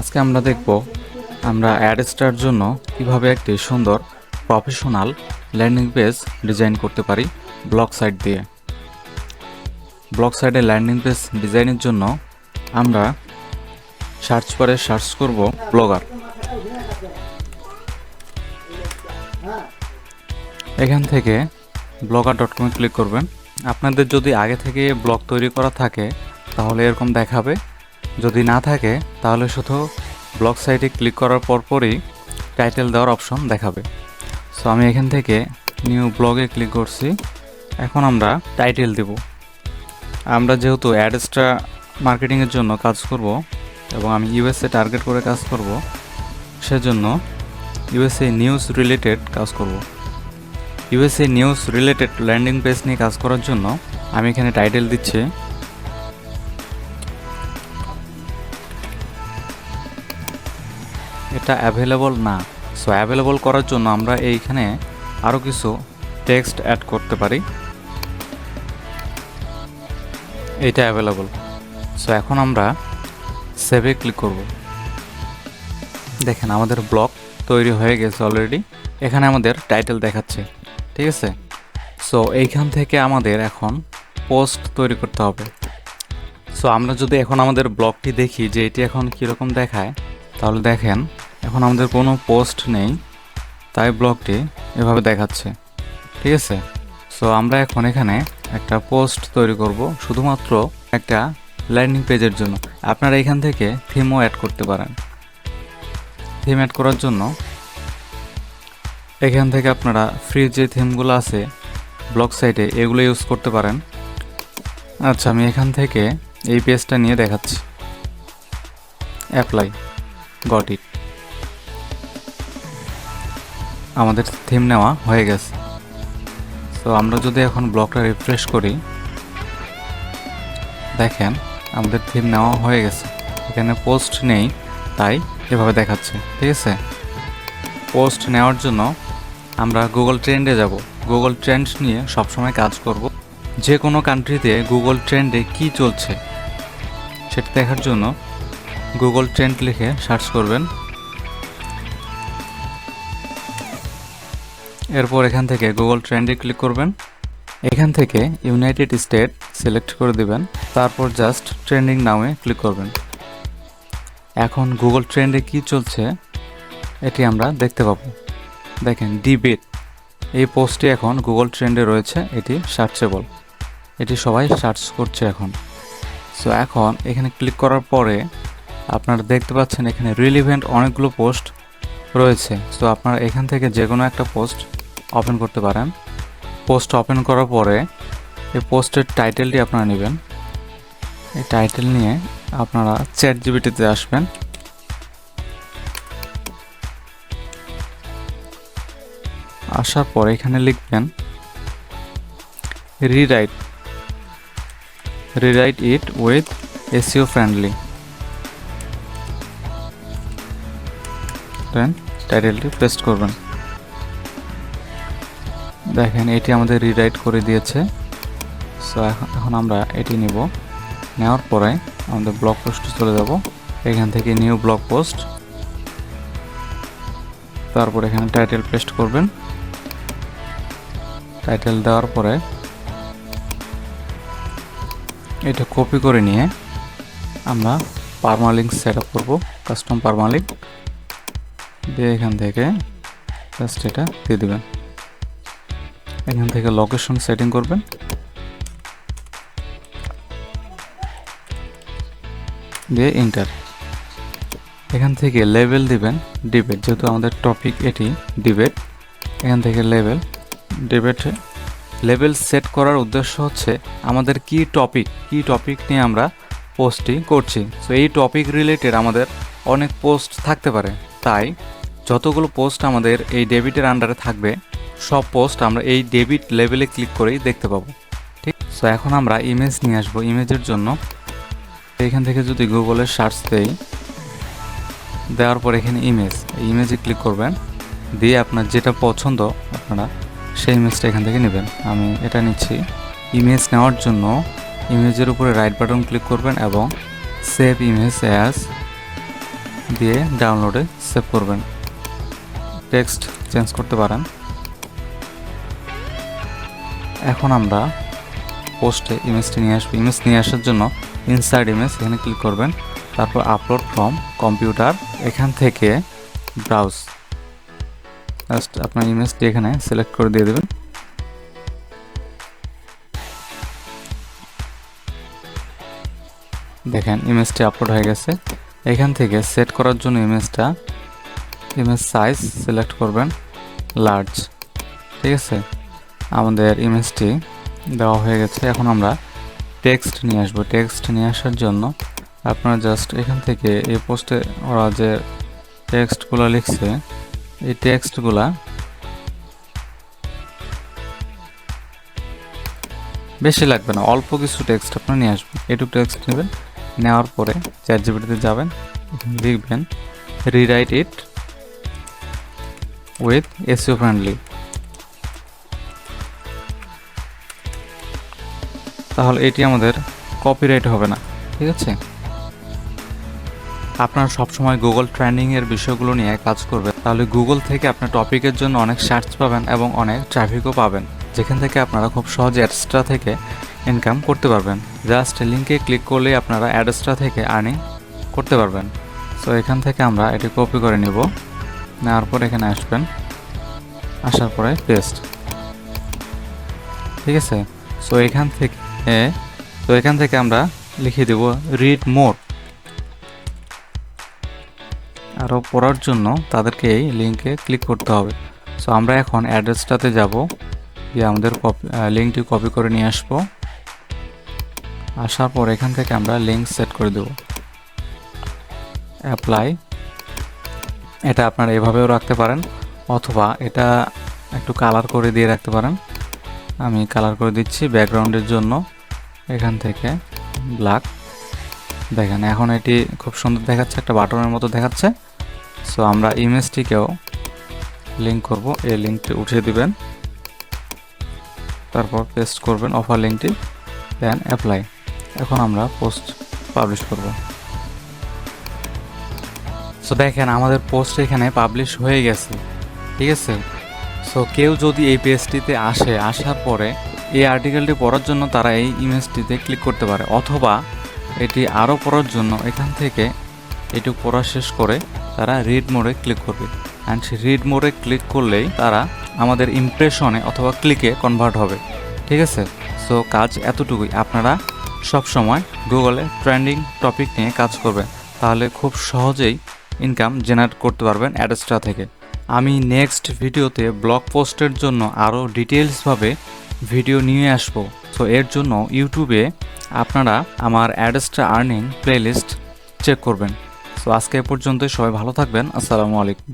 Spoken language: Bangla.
আজকে আমরা দেখব আমরা অ্যাড স্টার জন্য কীভাবে একটি সুন্দর প্রফেশনাল ল্যান্ডিং পেজ ডিজাইন করতে পারি ব্লক সাইট দিয়ে। ব্লক সাইটে ল্যান্ডিং পেজ ডিজাইনের জন্য আমরা সার্চ করে সার্চ করব ব্লগার এখান থেকে ব্লগার ডট কমে ক্লিক করবেন। আপনাদের যদি আগে থেকে ব্লগ তৈরি করা থাকে, তাহলে এরকম দেখাবে। যদি না থাকে, তাহলে শুধু ব্লগ সাইটে ক্লিক করার পরপরই টাইটেল দেওয়ার অপশন দেখাবে। সো আমি এখান থেকে নিউ ব্লগে ক্লিক করছি। এখন আমরা টাইটেল দেব। আমরা যেহেতু অ্যাডসটা মার্কেটিংয়ের জন্য কাজ করব এবং আমি ইউএসএ টার্গেট করে কাজ করব, সেজন্য ইউএসএ নিউজ রিলেটেড কাজ করব। USA news related landing page নিয়ে কাজ করার জন্য আমি এখানে টাইটেল দিচ্ছি। এটা অ্যাভেলেবল না। সো অ্যাভেলেবল করার জন্য আমরা এইখানে আরও কিছু টেক্সট অ্যাড করতে পারি। এটা অ্যাভেলেবল সো এখন আমরা সেভে ক্লিক করব। দেখেন আমাদের ব্লগ তৈরি হয়ে গেছে অলরেডি এখানে আমাদের টাইটেল দেখাচ্ছে। ঠিক আছে? সো এইখান থেকে আমাদের এখন পোস্ট তৈরি করতে হবে। সো আমরা যদি এখন আমাদের ব্লগটি দেখি যে এটি এখন কীরকম দেখায়, তাহলে দেখেন এখন আমাদের কোনো পোস্ট নেই, তাই ব্লগটি এভাবে দেখাচ্ছে, ঠিক আছে? সো আমরা এখন এখানে একটা পোস্ট তৈরি করব, শুধুমাত্র একটা ল্যান্ডিং পেজের জন্য। আপনারা এখান থেকে থিমও অ্যাড করতে পারেন। থিম অ্যাড করার জন্য এখান থেকে আপনারা ফ্রি যে থিমগুলো আছে ব্লগ সাইটে এগুলো ইউজ করতে পারেন। আচ্ছা আমি এখান থেকে এই পেজটা নিয়ে দেখাচ্ছি। অ্যাপ্লাই গট ইট আমাদের থিম নেওয়া হয়ে গেছে। তো আমরা যদি এখন ব্লকটা রিফ্রেশ করি, দেখেন আমাদের থিম নেওয়া হয়ে গেছে। এখানে পোস্ট নেই, তাই এভাবে দেখাচ্ছে, ঠিক আছে? পোস্ট নেওয়ার জন্য আমরা গুগল ট্রেন্ডে যাব। গুগল ট্রেন্ড নিয়ে সবসময় কাজ করব। যে কোনো কান্ট্রিতে গুগল ট্রেন্ডে কি চলছে, সেটা দেখার জন্য গুগল ট্রেন্ড লিখে সার্চ করবেন। এরপর এখান থেকে গুগল ট্রেন্ডে ক্লিক করবেন। এখান থেকে ইউনাইটেড স্টেট সিলেক্ট করে দিবেন। তারপর জাস্ট ট্রেন্ডিং নামে ক্লিক করবেন। এখন গুগল ট্রেন্ডে কি চলছে, এটি আমরা দেখতে পাবো। দেখেন ডিবেট এই পোস্টটি এখন গুগল ট্রেন্ডে রয়েছে, এটি সার্চেবল এটি সবাই সার্চ করছে এখন। সো এখন এখানে ক্লিক করার পরে আপনারা দেখতে পাচ্ছেন এখানে রিলিভেন্ট অনেকগুলো পোস্ট রয়েছে। তো আপনারা এখান থেকে যে কোনো একটা পোস্ট ওপেন করতে পারেন। পোস্ট ওপেন করার পরে এই পোস্টের টাইটেলটি আপনারা নেবেন। এই টাইটেল নিয়ে আপনারা চ্যাট জিবিটিতে আসবেন। আসার পর এখানে লিখবেন, rewrite. Rewrite it with SEO friendly. Then টাইটেলটি paste করবেন। দেখেন, এটি আমাদের রিরাইট করে দিয়েছে। সো এখন আমরা এটি নিব। নেওয়ার পরে আমাদের ব্লগ পোস্টে চলে যাব। এখান থেকে নিউ ব্লগ পোস্ট তারপর এখানে টাইটেল পেস্ট করবেন। টাইটেল দেওয়ার পরে এটা কপি করে নিয়ে আমরা পারমালিঙ্ক সেট আপ করব কাস্টম পারমালিঙ্ক দিয়ে এখান থেকে জাস্ট এটা দিয়ে দেবেন। এখান থেকে লোকেশন সেটিং করবেন। দিয়ে ইন্টার এখান থেকে লেভেল দিবেন ডিবেট যেহেতু আমাদের টপিক এটি ডিবেট এখান থেকে লেভেল ডিবেটে লেভেল সেট করার উদ্দেশ্য হচ্ছে আমাদের কি টপিক কি টপিক নিয়ে আমরা পোস্টটি করছি। সো এই টপিক রিলেটেড আমাদের অনেক পোস্ট থাকতে পারে। তাই যতগুলো পোস্ট আমাদের এই ডেবিটের আন্ডারে থাকবে, সব পোস্ট আমরা এই ডেবিট লেভেলে ক্লিক করেই দেখতে পাবো। ঠিক? সো এখন আমরা ইমেজ নিয়ে আসব। ইমেজের জন্য এখান থেকে যদি গুগলে সার্চ দেই, দেওয়ার পর এখানে ইমেজ এই ইমেজে ক্লিক করবেন, দিয়ে আপনার যেটা পছন্দ আপনারা সেই ইমেজটা এখান থেকে নেবেন। আমি এটা নিচ্ছি। ইমেজ নেওয়ার জন্য ইমেজের উপরে রাইট বাটন ক্লিক করবেন এবং সেভ ইমেজ অ্যাজ দিয়ে ডাউনলোডে সেভ করবেন। টেক্সট চেঞ্জ করতে পারেন। এখন আমরা পোস্টে ইমেজটি নিয়ে আসব। ইমেজ নিয়ে আসার জন্য ইনসাইড ইমেজ এখানে ক্লিক করবেন। তারপর আপলোড ফ্রম কম্পিউটার এখান থেকে ব্রাউজ জাস্ট আপনার ইমেজটি এখানে সিলেক্ট করে দিয়ে দেবেন। দেখেন ইমেজটি আপলোড হয়ে গেছে। এখান থেকে সেট করার জন্য ইমেজটা ইমেজ সাইজ সিলেক্ট করবেন লার্জ ঠিক আছে? আমাদের ইমেজটি দেওয়া হয়ে গেছে। এখন আমরা টেক্সট নিয়ে আসব। টেক্সট নিয়ে আসার জন্য আপনারা জাস্ট এখান থেকে এই পোস্টে ওরা যে টেক্সটগুলো লিখছে, এই টেক্সটগুলা বেশি লাগবে না। অল্প কিছু টেক্সট আপনারা নিয়ে আসবেন। এটুকু টেক্সট নেবেন। নেওয়ার পরে চ্যাট জিপিটিতে যাবেন, লিখবেন rewrite it with SEO friendly তাহলে এটি আমাদের কপিরাইট হবে না, ঠিক আছে? আপনারা সবসময় গুগল ট্রেন্ডিংয়ের বিষয়গুলো নিয়ে কাজ করবেন, তাহলে গুগল থেকে আপনার টপিকের জন্য অনেক সার্চ পাবেন এবং অনেক ট্রাফিকও পাবেন, যেখান থেকে আপনারা খুব সহজে অ্যাডস্ট্রা থেকে ইনকাম করতে পারবেন। জাস্ট লিঙ্কে ক্লিক করলেই আপনারা অ্যাডস্ট্রা থেকে আর্নিং করতে পারবেন। সো এখান থেকে আমরা এটি কপি করে নিব। নেওয়ার পর এখানে আসবেন। আসার পরে পেস্ট ঠিক আছে? সো এখান থেকে তো এখান থেকে আমরা লিখে দেব রিড মোর আরও পড়ার জন্য তাদেরকে এই লিঙ্কে ক্লিক করতে হবে। সো আমরা এখন অ্যাড্রেসটাতে যাব। গিয়ে আমাদের কপি লিঙ্কটি কপি করে নিয়ে আসব। আসার পর এখান থেকে আমরা লিঙ্ক সেট করে দেব। অ্যাপ্লাই এটা আপনারা এভাবেও রাখতে পারেন, অথবা এটা একটু কালার করে দিয়ে রাখতে পারেন। আমি কালার করে দিচ্ছি ব্যাকগ্রাউন্ডের জন্য, এখান থেকে ব্ল্যাক দেখেন, এখন এটি খুব সুন্দর দেখাচ্ছে, একটা বাটনের মতো দেখাচ্ছে। সো আমরা ইমেজটিকেও লিঙ্ক করব, এই লিঙ্কটি উঠিয়ে দিবেন। তারপর পেস্ট করবেন অফার লিঙ্কটি দেন অ্যাপ্লাই এখন আমরা পোস্ট পাবলিশ করব। সো দেখেন, আমাদের পোস্ট এখানে পাবলিশ হয়ে গেছে, ঠিক আছে? সো কেউ যদি এই পেজটিতে আসে, আসার পরে এই আর্টিকেলটি পড়ার জন্য তারা এই ইমেজটিতে ক্লিক করতে পারে, অথবা এটি আরও পড়ার জন্য এখান থেকে এটুকু পড়া শেষ করে তারা রিড মোড়ে ক্লিক করবে। অ্যান্ড সেই রিড মোড়ে ক্লিক করলেই তারা আমাদের ইমপ্রেশনে অথবা ক্লিকে কনভার্ট হবে, ঠিক আছে? সো কাজ এতটুকুই। আপনারা সব সময় গুগলে ট্রেন্ডিং টপিক নিয়ে কাজ করবেন। তাহলে খুব সহজেই ইনকাম জেনারেট করতে পারবেন অ্যাডস্ট্রা থেকে। আমি নেক্সট ভিডিওতে ব্লগ পোস্টের জন্য আরও ডিটেলসভাবে ভিডিও নিয়ে আসব। তো এর জন্য ইউটিউবে আপনারা আমার অ্যাডস্ট্রা আর্নিং প্লেলিস্ট চেক করবেন। তো আজকে এ পর্যন্তই, সবাই ভালো থাকবেন। আসসালামু আলাইকুম।